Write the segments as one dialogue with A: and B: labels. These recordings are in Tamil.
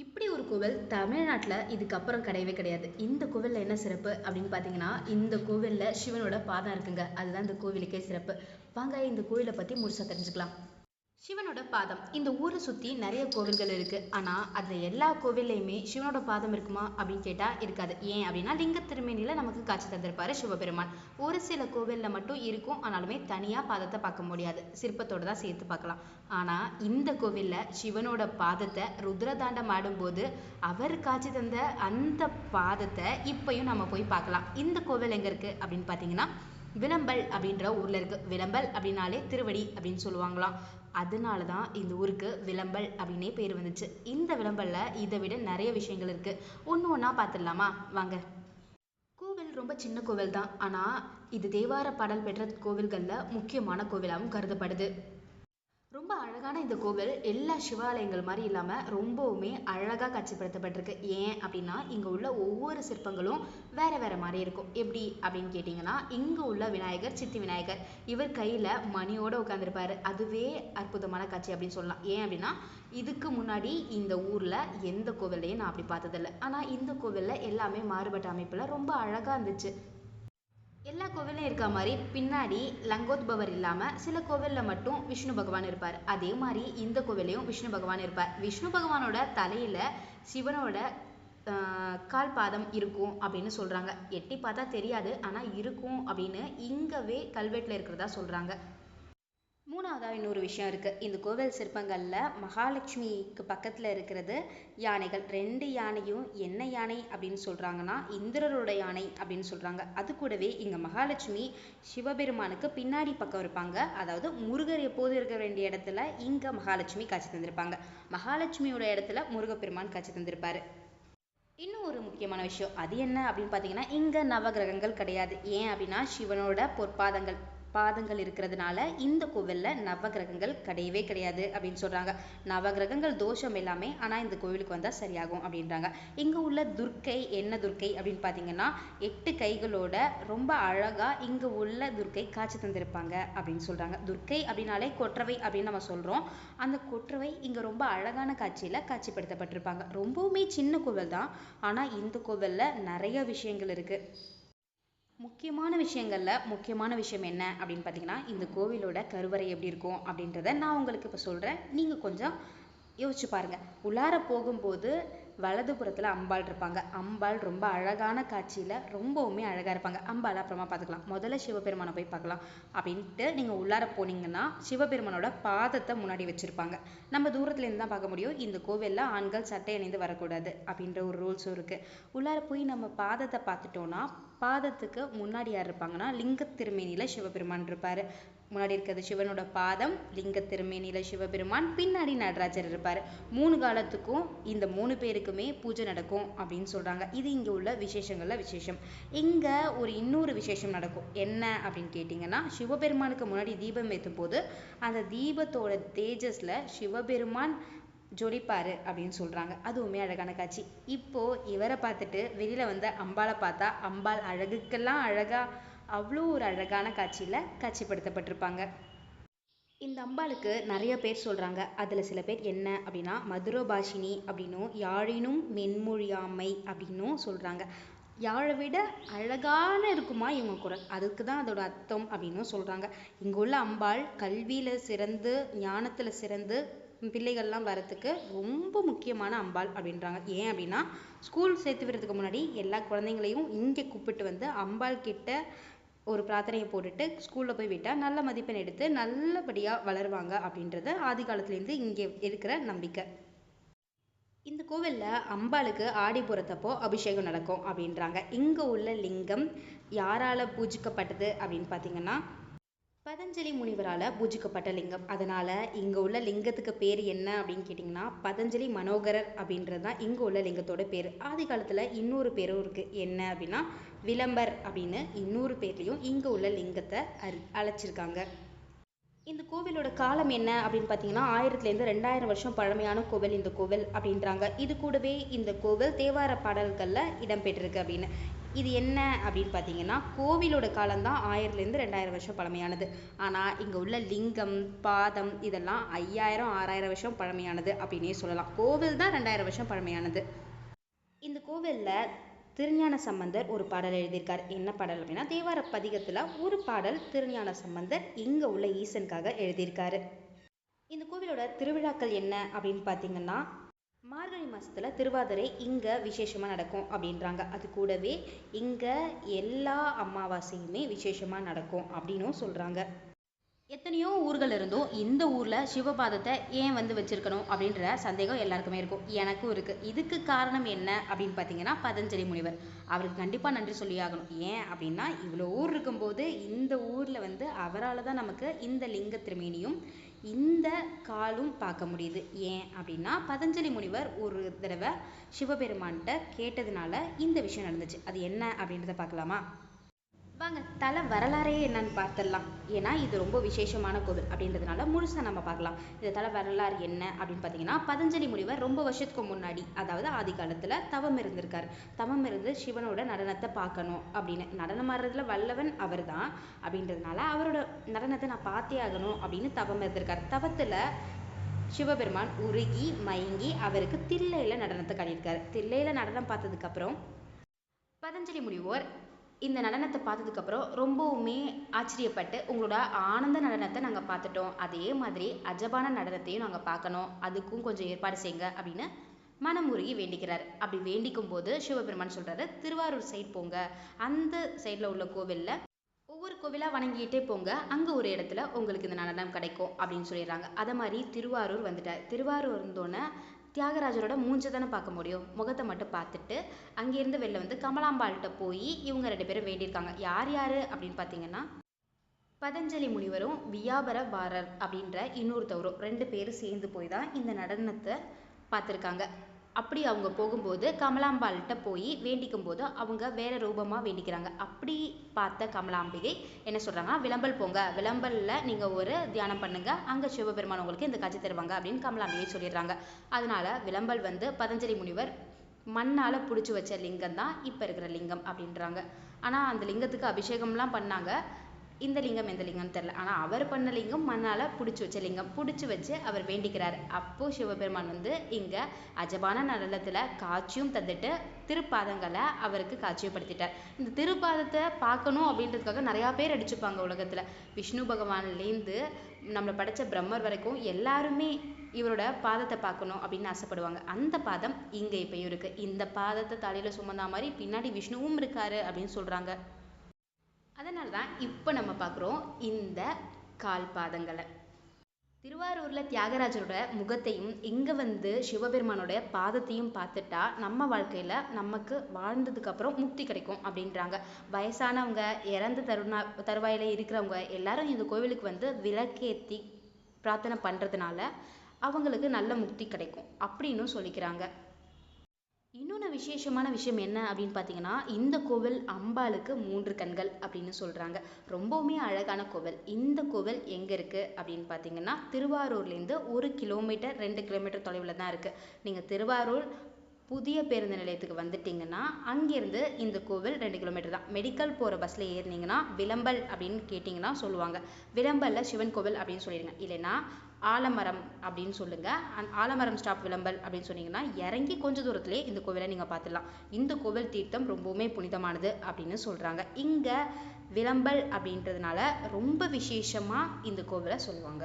A: இப்படி ஒரு கோவில் தமிழ்நாட்டில் இதுக்கப்புறம் கிடையவே கிடையாது. இந்த கோவிலில் என்ன சிறப்பு அப்படின்னு பார்த்தீங்கன்னா இந்த கோவிலில் சிவனோட பாதம் இருக்குங்க. அதுதான் இந்த கோவிலுக்கே சிறப்பு. வாங்க இந்த கோவிலை பற்றி முழுசாக தெரிஞ்சுக்கலாம். சிவனோட பாதம். இந்த ஊரை சுற்றி நிறைய கோவில்கள் இருக்குது ஆனால் அதில் எல்லா கோவில்லையுமே சிவனோட பாதம் இருக்குமா அப்படின்னு கேட்டால் இருக்காது. ஏன் அப்படின்னா லிங்க திருமேனியில் நமக்கு காட்சி தந்திருப்பாரு சிவபெருமான். ஒரு சில கோவிலில் மட்டும் இருக்கும். ஆனாலுமே தனியாக பாதத்தை பார்க்க முடியாது. சிற்பத்தோடு தான் சேர்த்து பார்க்கலாம். ஆனால் இந்த கோவிலில் சிவனோட பாதத்தை ருத்ரதாண்டம் ஆடும்போது அவர் காட்சி தந்த அந்த பாதத்தை இப்பையும் நம்ம போய் பார்க்கலாம். இந்த கோவில் எங்கே இருக்குது அப்படின்னு பார்த்தீங்கன்னா விளம்பல் அப்படின்ற ஊரில் இருக்கு. விளம்பல் அப்படின்னாலே திருவடி அப்படின்னு சொல்லுவாங்களாம். அதனால தான் இந்த ஊருக்கு விளம்பல் அப்படின்னே பேர் வந்துச்சு. இந்த விளம்பல்ல இதை விட நிறைய விஷயங்கள் இருக்கு. ஒன்று ஒன்றா பார்த்துடலாமா? வாங்க. கோவில் ரொம்ப சின்ன கோவில் தான் ஆனால் இது தேவார பாடல் பெற்ற கோவில்களில் முக்கியமான கோவிலாகவும் கருதப்படுது. ரொம்ப அழகான இந்த கோவில் எல்லா சிவாலயங்கள் மாதிரி இல்லாமல் ரொம்பவுமே அழகாக காட்சிப்படுத்தப்பட்டிருக்கு ஏன் அப்படின்னா இங்கே உள்ள ஒவ்வொரு சிற்பங்களும் வேறு வேறு மாதிரி இருக்கும். எப்படி அப்படின்னு கேட்டிங்கன்னா இங்கே உள்ள விநாயகர் சித்தி விநாயகர் இவர் கையில் மணியோடு உட்காந்துருப்பார் அதுவே அற்புதமான காட்சி அப்படின்னு சொல்லலாம். ஏன் அப்படின்னா இதுக்கு முன்னாடி இந்த ஊரில் எந்த கோவில்லையும் நான் அப்படி பார்த்ததில்ல. ஆனால் இந்த கோவிலில் எல்லாமே மாறுபட்ட அமைப்பில் ரொம்ப அழகாக இருந்துச்சு. எல்லா கோவிலும் இருக்க மாதிரி பின்னாடி லங்கோத்பவர் இல்லாமல் சில கோவிலில் மட்டும் விஷ்ணு பகவான் இருப்பார். அதே மாதிரி இந்த கோவிலையும் விஷ்ணு பகவான் இருப்பார். விஷ்ணு பகவானோட தலையில் சிவனோட கால் பாதம் இருக்கும் அப்படின்னு சொல்கிறாங்க எட்டி பார்த்தா தெரியாது ஆனால் இருக்கும் அப்படின்னு இங்கவே கல்வெட்டில் இருக்கிறதா சொல்கிறாங்க மூணாவதாக இன்னொரு விஷயம் இருக்குது இந்த கோவில் சிற்பங்களில் மகாலட்சுமிக்கு பக்கத்தில் இருக்கிறது யானைகள். ரெண்டு யானையும் என்ன யானை அப்படின்னு சொல்கிறாங்கன்னா இந்திரரோட யானை அப்படின்னு சொல்கிறாங்க அது கூடவே இங்கே மகாலட்சுமி சிவபெருமானுக்கு பின்னாடி பக்கம் இருப்பாங்க. அதாவது முருகர் எப்போதும் இருக்க வேண்டிய இடத்துல இங்க மகாலட்சுமி காட்சி தந்திருப்பாங்க. மகாலட்சுமியோட இடத்துல முருகப்பெருமான் காட்சி தந்திருப்பாரு. இன்னும் ஒரு முக்கியமான விஷயம். அது என்ன அப்படின்னு பார்த்தீங்கன்னா இங்க நவகிரகங்கள் கிடையாது. ஏன் அப்படின்னா சிவனோட பொற்பாதங்கள். பாதங்கள் இருக்கிறதுனால இந்த கோவிலில் நவகிரகங்கள் கிடையவே கிடையாது அப்படின்னு சொல்கிறாங்க நவகிரகங்கள் தோஷம் எல்லாமே ஆனால் இந்த கோவிலுக்கு வந்தால் சரியாகும் அப்படின்றாங்க. இங்கே உள்ள துர்க்கை என்ன துர்க்கை அப்படின்னு பார்த்தீங்கன்னா எட்டு கைகளோட ரொம்ப அழகாக இங்கே உள்ள துர்க்கை காட்சி தந்திருப்பாங்க அப்படின்னு சொல்கிறாங்க துர்க்கை அப்படின்னாலே கொற்றவை அப்படின்னு நம்ம சொல்கிறோம் அந்த கொற்றவை இங்கே ரொம்ப அழகான காட்சியில் காட்சிப்படுத்தப்பட்டிருப்பாங்க. ரொம்பவுமே சின்ன கோவில் தான் ஆனால் இந்த கோவிலில் நிறைய விஷயங்கள் இருக்குது முக்கியமான விஷயங்களில் முக்கியமான விஷயம் என்ன அப்படின்னு பார்த்தீங்கன்னா இந்த கோவிலோட கருவறை எப்படி இருக்கும் அப்படின்றத நான் உங்களுக்கு இப்போ சொல்கிறேன் நீங்கள் கொஞ்சம் யோசிச்சு பாருங்கள் உள்ளார போகும்போது வலதுபுறத்தில் அம்பாள் இருப்பாங்க. அம்பாள் ரொம்ப அழகான காட்சியில் ரொம்பவுமே அழகாக இருப்பாங்க. அம்பாள் அப்புறமா பார்த்துக்கலாம். முதல்ல சிவபெருமானை போய் பார்க்கலாம் அப்படின்ட்டு நீங்கள் உள்ளார போனீங்கன்னா சிவபெருமானோட பாதத்தை முன்னாடி வச்சுருப்பாங்க. நம்ம தூரத்துலேருந்து தான் பார்க்க முடியும். இந்த கோவில்ல ஆண்கள் சட்டை அணிந்து வரக்கூடாது அப்படின்ற ஒரு ரூல்ஸும் இருக்குது உள்ளார போய் நம்ம பாதத்தை பார்த்துட்டோன்னா பாதத்துக்கு முன்னாடி யார் இருப்பாங்கன்னா லிங்க திருமேனியில் சிவபெருமான் இருப்பார். முன்னாடி இருக்கிறது சிவனோட பாதம் லிங்க திருமேனியில் சிவபெருமான் பின்னாடி நடராஜர் இருப்பார். மூணு காலத்துக்கும் இந்த மூணு பேருக்குமே பூஜை நடக்கும் அப்படின்னு சொல்கிறாங்க இது இங்கே உள்ள விசேஷங்களில் விசேஷம். இங்கே ஒரு இன்னொரு விசேஷம் நடக்கும். என்ன அப்படின்னு கேட்டிங்கன்னா சிவபெருமானுக்கு முன்னாடி தீபம் ஏற்றும் போது அந்த தீபத்தோட தேஜஸில் சிவபெருமான் ஜொலிப்பாரு அப்படின்னு சொல்கிறாங்க அதுவுமே அழகான காட்சி. இப்போது இவரை பார்த்துட்டு வெளியில் வந்த அம்பாளை பார்த்தா அம்பாள் அழகுக்கெல்லாம் அழகாக அவ்வளோ ஒரு அழகான காட்சியில் காட்சிப்படுத்தப்பட்டிருப்பாங்க. இந்த அம்பாளுக்கு நிறைய பேர் சொல்கிறாங்க அதில் சில பேர் என்ன அப்படின்னா மதுரபாஷினி அப்படின்னும் யாழினும் மென்மொழியாமை அப்படின்னும் சொல்கிறாங்க யாழை விட அழகான இருக்குமா இவங்க குரல்? அதுக்கு தான் அதோட அர்த்தம் அப்படின்னும் சொல்கிறாங்க இங்குள்ள அம்பாள் கல்வியில் சிறந்து ஞானத்தில் சிறந்து பிள்ளைகள்லாம் வரத்துக்கு ரொம்ப முக்கியமான அம்பாள் அப்படின்றாங்க. ஏன் அப்படின்னா ஸ்கூல் சேர்த்து விடுறதுக்கு முன்னாடி எல்லா குழந்தைங்களையும் இங்கே கூப்பிட்டு வந்து அம்பாள் கிட்ட ஒரு பிரார்த்தனையை போட்டுட்டு ஸ்கூலில் போய் விட்டால் நல்ல மதிப்பெண் எடுத்து நல்லபடியாக வளருவாங்க அப்படின்றது ஆதி காலத்துலேருந்து இங்கே இருக்கிற நம்பிக்கை. இந்த கோவிலில் அம்பாளுக்கு ஆடி புறத்தப்போ அபிஷேகம் நடக்கும் அப்படின்றாங்க. இங்கே உள்ள லிங்கம் யாரால் பூஜிக்கப்பட்டது அப்படின்னு பார்த்தீங்கன்னா பதஞ்சலி முனிவரால் பூஜிக்கப்பட்ட லிங்கம். அதனால் இங்கே உள்ள லிங்கத்துக்கு பேர் என்ன அப்படின்னு கேட்டிங்கன்னா பதஞ்சலி மனோகரர் அப்படின்றது தான் இங்கே உள்ள லிங்கத்தோட பேர். ஆதி காலத்தில் இன்னொரு பேரும் இருக்குது என்ன அப்படின்னா விளம்பர் அப்படின்னு இன்னொரு பேர்லேயும் இங்கே உள்ள லிங்கத்தை அரி அழைச்சிருக்காங்க. இந்த கோவிலோட காலம் என்ன அப்படின்னு பார்த்தீங்கன்னா ஆயிரத்துலேருந்து ரெண்டாயிரம் வருஷம் பழமையான கோவில் இந்த கோவில் அப்படின்றாங்க. இது கூடவே இந்த கோவில் தேவார பாடல்களில் இடம்பெற்றிருக்கு அப்படின்னு. இது என்ன அப்படின்னு பார்த்தீங்கன்னா கோவிலோட காலம்தான் ஆயிரத்துலேருந்து ரெண்டாயிரம் வருஷம் பழமையானது. ஆனால் இங்கே உள்ள லிங்கம் பாதம் இதெல்லாம் ஐயாயிரம் ஆறாயிரம் வருஷம் பழமையானது அப்படின்னே சொல்லலாம். கோவில் தான் ரெண்டாயிரம் வருஷம் பழமையானது. இந்த கோவிலில் திருஞான சம்பந்தர் ஒரு பாடல் எழுதியிருக்கார். என்ன பாடல் அப்படின்னா தேவார பதிகத்தில் ஒரு பாடல் திருஞான சம்பந்தர் இங்கே உள்ள ஈசனுக்காக எழுதியிருக்காரு. இந்த கோவிலோட திருவிழாக்கள் என்ன அப்படின்னு பார்த்தீங்கன்னா மார்கழி மாதத்தில் திருவாதிரை இங்கே விசேஷமாக நடக்கும் அப்படின்றாங்க. அது கூடவே இங்கே எல்லா அமாவாசையுமே விசேஷமாக நடக்கும் அப்படின்னும் சொல்கிறாங்க எத்தனையோ ஊர்கள் இருந்தும் இந்த ஊரில் சிவபாதத்தை ஏன் வந்து வச்சுருக்கணும் அப்படின்ற சந்தேகம் எல்லாருக்குமே இருக்கும். எனக்கும் இருக்குது இதுக்கு காரணம் என்ன அப்படின்னு பார்த்தீங்கன்னா பதஞ்சலி முனிவர். அவருக்கு கண்டிப்பாக நன்றி சொல்லி ஆகணும். ஏன் அப்படின்னா இவ்வளோ ஊர் இருக்கும்போது இந்த ஊரில் வந்து அவரால் தான் நமக்கு இந்த லிங்க திருமேனியும் இந்த காலும் பார்க்க முடியுது. ஏன் அப்படின்னா பதஞ்சலி முனிவர் ஒரு தடவை சிவபெருமான்கிட்ட கேட்டதுனால இந்த விஷயம் நடந்துச்சு. அது என்ன அப்படின்றத பார்க்கலாமா? வாங்க தல வரலாறே என்னன்னு பார்த்துடலாம். ஏன்னா இது ரொம்ப விசேஷமான கோவில் அப்படின்றதுனால முழுசா நம்ம பார்க்கலாம். இந்த தல வரலாறு என்ன அப்படின்னு பார்த்தீங்கன்னா பதஞ்சலி முனிவர் ரொம்ப வருஷத்துக்கு முன்னாடி அதாவது ஆதி காலத்துல தவம் இருந்திருக்கார். தவம் இருந்து சிவனோட நடனத்தை பார்க்கணும் அப்படின்னு. நடனம் ஆடுறதுல வல்லவன் அவர்தான் அப்படின்றதுனால அவரோட நடனத்தை நான் பார்த்தே ஆகணும் அப்படின்னு தவம் இருந்திருக்காரு. தவத்துல சிவபெருமான் உருகி மயங்கி அவருக்கு தில்லையில நடனத்தை காட்டியிருக்காரு. தில்லையில நடனம் பார்த்ததுக்கு அப்புறம் பதஞ்சலி முடிவோர் இந்த நடனத்தை பார்த்ததுக்கப்புறம் ரொம்பவுமே ஆச்சரியப்பட்டு உங்களோட ஆனந்த நடனத்தை நாங்கள் பார்த்துட்டோம். அதே மாதிரி அஜபான நடனத்தையும் நாங்கள் பார்க்கணும். அதுக்கும் கொஞ்சம் ஏற்பாடு செய்யுங்க அப்படின்னு மனமுருகி வேண்டிக்கிறார். அப்படி வேண்டிக்கும் போது சிவபெருமான் சொல்கிறாரு திருவாரூர் சைட் போங்க. அந்த சைடில் உள்ள கோவிலில் ஒவ்வொரு கோவிலாக வணங்கிட்டே போங்க. அங்கே ஒரு இடத்துல உங்களுக்கு இந்த நடனம் கிடைக்கும் அப்படின்னு சொல்லிடுறாங்க. அதை மாதிரி திருவாரூர் வந்துட்டார். திருவாரூர் வந்தோன்னே தியாகராஜரோட மூஞ்சை தானே பார்க்க முடியும். முகத்தை மட்டும் பார்த்துட்டு அங்கேருந்து வெளில வந்து கமலாம்பாள்கிட்ட போய் இவங்க ரெண்டு பேரும் வேண்டியிருக்காங்க. யார் யார் அப்படின்னு பார்த்தீங்கன்னா பதஞ்சலி முனிவரும் வியாபர பாரர் அப்படின்ற இன்னொருத்தவரும் ரெண்டு பேரும் சேர்ந்து போய் தான் இந்த நடனத்தை பார்த்துருக்காங்க. அப்படி அவங்க போகும்போது கமலாம்பாள்கிட்ட போய் வேண்டிக்கும் போது அவங்க வேற ரூபமாக வேண்டிக்கிறாங்க. அப்படி பார்த்த கமலாம்பிகை என்ன சொல்கிறாங்கன்னா விளம்பல் போங்க. விளம்பலில் நீங்கள் ஒரு தியானம் பண்ணுங்கள் அங்கே சிவபெருமான் உங்களுக்கு இந்த காட்சி தருவாங்க அப்படின்னு கமலாம்பிகை சொல்லிடுறாங்க. அதனால விளம்பல் வந்து பதஞ்சலி முனிவர் மண்ணால் பிடிச்சி வச்ச லிங்கம் தான் இப்போ இருக்கிற லிங்கம் அப்படின்றாங்க. ஆனால் அந்த லிங்கத்துக்கு அபிஷேகம்லாம் பண்ணாங்க. இந்த லிங்கம் எந்த லிங்கம்னு தெரில ஆனால் அவர் பண்ண லிங்கம் மண்ணால் பிடிச்சி வச்ச லிங்கம் பிடிச்சி வச்சு அவர் வேண்டிக்கிறார். அப்போ சிவபெருமான் வந்து இங்கே அஜபான நடனத்தில் காட்சியும் தந்துட்டு திருப்பாதங்களை அவருக்கு காட்சியப்படுத்திட்டார் இந்த திருப்பாதத்தை பார்க்கணும் அப்படின்றதுக்காக நிறையா பேர் அடிச்சுப்பாங்க உலகத்தில். விஷ்ணு பகவான்லேருந்து நம்மளை படைச்ச பிரம்மர் வரைக்கும் எல்லாருமே இவரோட பாதத்தை பார்க்கணும் அப்படின்னு ஆசைப்படுவாங்க. அந்த பாதம் இங்கே இப்பயும் இருக்குது இந்த பாதத்தை தலையில் சுமந்தா மாதிரி பின்னாடி விஷ்ணுவும் இருக்காரு அப்படின்னு சொல்கிறாங்க அதனால தான் இப்போ நம்ம பார்க்குறோம் இந்த கால் பாதங்களை திருவாரூரில் தியாகராஜரோட முகத்தையும் இங்கே வந்து சிவபெருமானோட பாதத்தையும் பார்த்துட்டா நம்ம வாழ்க்கையில் நமக்கு வாழ்ந்ததுக்கப்புறம் முக்தி கிடைக்கும் அப்படின்றாங்க. வயசானவங்க இறந்து தருணா தருவாயில இருக்கிறவங்க எல்லாரும் இந்த கோவிலுக்கு வந்து விளக்கேத்தி பிரார்த்தனை பண்ணுறதுனால அவங்களுக்கு நல்ல முக்தி கிடைக்கும் அப்படின்னும் சொல்லிக்கிறாங்க. இன்னொன்று விசேஷமான விஷயம் என்ன அப்படின்னு பார்த்தீங்கன்னா இந்த கோவில் அம்பாளுக்கு மூன்று கண்கள் அப்படின்னு சொல்கிறாங்க ரொம்பவுமே அழகான கோவில். இந்த கோவில் எங்கே இருக்குது அப்படின்னு பார்த்தீங்கன்னா திருவாரூர்லேருந்து ஒரு கிலோமீட்டர் ரெண்டு கிலோமீட்டர் தொலைவில் தான் இருக்குது நீங்கள் திருவாரூர் புதிய பேருந்து நிலையத்துக்கு வந்துட்டிங்கன்னா அங்கேருந்து இந்த கோவில் ரெண்டு கிலோமீட்டர் தான். மெடிக்கல் போகிற பஸ்ஸில் ஏறினீங்கன்னா விளம்பல் அப்படின்னு கேட்டிங்கன்னா சொல்லுவாங்க. விளம்பலில் சிவன் கோவில் அப்படின்னு சொல்லிடுங்க. இல்லைன்னா ஆலமரம் அப்படின்னு சொல்லுங்க. அந் ஆலமரம் ஸ்டாப் விளம்பல் அப்படின்னு சொன்னீங்கன்னா இறங்கி கொஞ்ச தூரத்திலே இந்த கோவிலை நீங்கள் பார்த்துடலாம். இந்த கோவில் தீர்த்தம் ரொம்பவுமே புனிதமானது அப்படின்னு சொல்கிறாங்க இங்கே விளம்பல் அப்படின்றதுனால ரொம்ப விசேஷமாக இந்த கோவிலை சொல்லுவாங்க.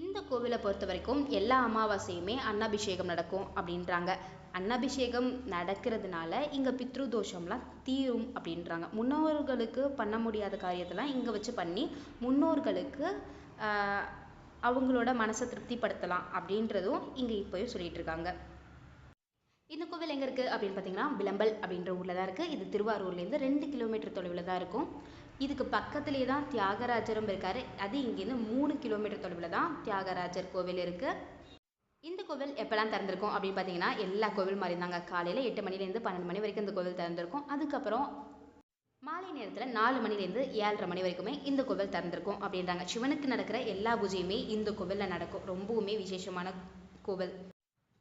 A: இந்த கோவிலை பொறுத்த வரைக்கும் எல்லா அமாவாசையுமே அன்னாபிஷேகம் நடக்கும் அப்படின்றாங்க. அன்னாபிஷேகம் நடக்கிறதுனால இங்கே பித்ரு தோஷம்லாம் தீரும் அப்படின்றாங்க. முன்னோர்களுக்கு பண்ண முடியாத காரியத்தெல்லாம் இங்கே வச்சு பண்ணி முன்னோர்களுக்கு அவங்களோட மனசை திருப்திப்படுத்தலாம் அப்படின்றதும் இங்கே இப்போயும் சொல்லிட்டு இருக்காங்க. இந்த கோவில் எங்கே இருக்குது அப்படின்னு பார்த்தீங்கன்னா விளம்பல் அப்படின்ற ஊரில் தான் இருக்குது இது திருவாரூர்லேருந்து ரெண்டு கிலோமீட்டர் தொலைவில் தான் இருக்கும். இதுக்கு பக்கத்திலேயே தான் தியாகராஜரும் இருக்கார். அது இங்கேருந்து மூணு கிலோமீட்டர் தொலைவில் தான் தியாகராஜர் கோவில் இருக்குது இந்த கோவில் எப்போல்லாம் திறந்திருக்கும் அப்படின்னு பார்த்தீங்கன்னா எல்லா கோவில் மாதிரி இருந்தாங்க காலையில் எட்டு மணிலேருந்து பன்னெண்டு மணி வரைக்கும் இந்த கோவில் திறந்திருக்கும். அதுக்கப்புறம் மாலை நேரத்தில் நாலு மணிலேருந்து ஏழரை மணி வரைக்குமே இந்த கோவில் திறந்திருக்கும் அப்படின்றாங்க. சிவனுக்கு நடக்கிற எல்லா பூஜையுமே இந்த கோவிலில் நடக்கும். ரொம்பவுமே விசேஷமான கோவில்.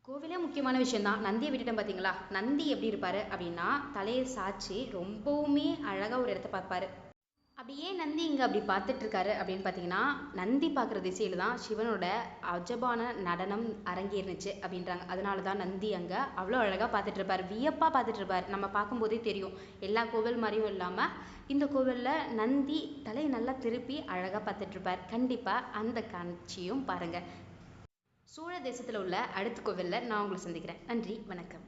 A: கோவிலே முக்கியமான விஷயந்தான் நந்தியை விட்டுட்டோம் பார்த்தீங்களா நந்தி எப்படி இருப்பார் அப்படின்னா தலையை சாய்ச்சி ரொம்பவுமே அழகாக ஒரு இடத்த பார்ப்பாரு. அப்படி ஏன் நந்தி இங்கே அப்படி பார்த்துட்டு இருக்காரு அப்படின்னு பார்த்தீங்கன்னா நந்தி பார்க்குற திசையில் தான் சிவனோட அஜபான நடனம் அரங்கேறுனுச்சு அப்படின்றாங்க. அதனால தான் நந்தி அங்கே அவ்வளோ அழகாக பார்த்துட்டு இருப்பார் வியப்பாக பார்த்துட்டு இருப்பார் நம்ம பார்க்கும்போதே தெரியும். எல்லா கோவில் மாதிரியும் இல்லாமல் இந்த கோவிலில் நந்தி தலையை நல்லா திருப்பி அழகாக பார்த்துட்டு இருப்பார் கண்டிப்பாக அந்த காட்சியும் பாருங்கள் சோழ தேசத்தில் உள்ள அடுத்த கோவிலில் நான் உங்களை சந்திக்கிறேன். நன்றி. வணக்கம்.